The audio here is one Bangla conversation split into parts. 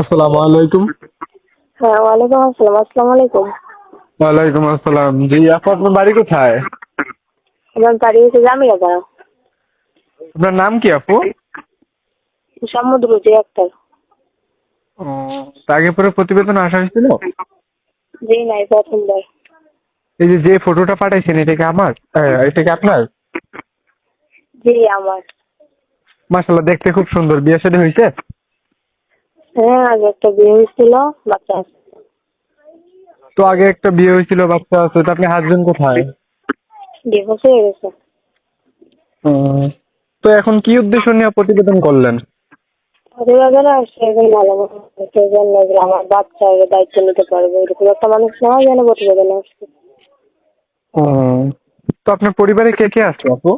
আসসালামু আলাইকুম। হ্যাঁ ওয়ালাইকুম আসসালাম আসসালামু আলাইকুম। ওয়ালাইকুম আসসালাম। জি আপু আপনার বাড়ি কোথায়? আমার বাড়ি হচ্ছে আপনার নাম কি আপু? সমুদ্র যে একটা ও, আগে পরে প্রতিবেদন আসা হয়েছিল? জি নাই প্রথমবার। এই যে যে ফটোটা পাঠাইছেন এটা কি আমার? এটা কি আপনার? জি আমার। মাশাল্লাহ দেখতে খুব সুন্দর। বিয়ে শাদী হয়েছে? হ্যাঁ আগে একটা বিয়ে হয়েছিল বাচ্চা আছে। তো আগে একটা বিয়ে হয়েছিল বাচ্চা আছে তো আপনি হাজবেন্ড কোথায়? ডিভোর্স হয়ে গেছে। তো এখন কি উদ্দেশ্য নিয়ে প্রতিবেদন করলেন? প্রতিবেদন আসছে এখন ভালো মতো জন্য আমার দায়িত্ব নিতে পারবে এরকম একটা মানুষ যেন প্রতিবেদন আসছে তো আপনার পরিবারে কে কে আছে আপু?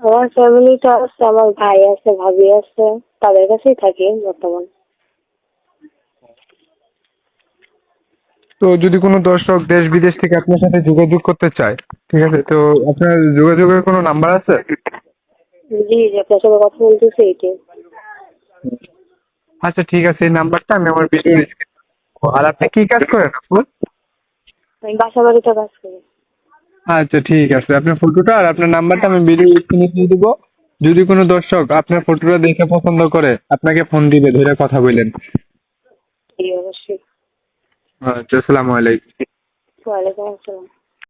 আমার ফ্যামিলিটা আছে আমার ভাই আছে ভাবি আছে। তাদের কাছেই থাকি বর্তমান। তো যদি কোনো দর্শক দেশ বিদেশ থেকে আপনার সাথে যোগাযোগ করতে চায় ঠিক আছে? তো আপনার যোগাযোগের কোনো নাম্বার আছে? জি যে আপনার সাথে কথা বলতেছি এইটাই আচ্ছা ঠিক আছে এই নাম্বারটা আমি আমার ভিডিও আর আপনি কি কাজ করেন আমি বাসা বাড়িতে কাজ করি। আচ্ছা ঠিক আছে আপনার ফটোটা আর আপনার নাম্বারটা আমি ভিডিও স্ক্রিনে দিয়ে দেবো। যদি কোনো দর্শক আপনার ফটোটা দেখে পছন্দ করে আপনাকে ফোন দিবে ধরে কথা বলেন আচ্ছা আসসালামু আলাইকুম। ওয়ালাইকুম আসসালাম।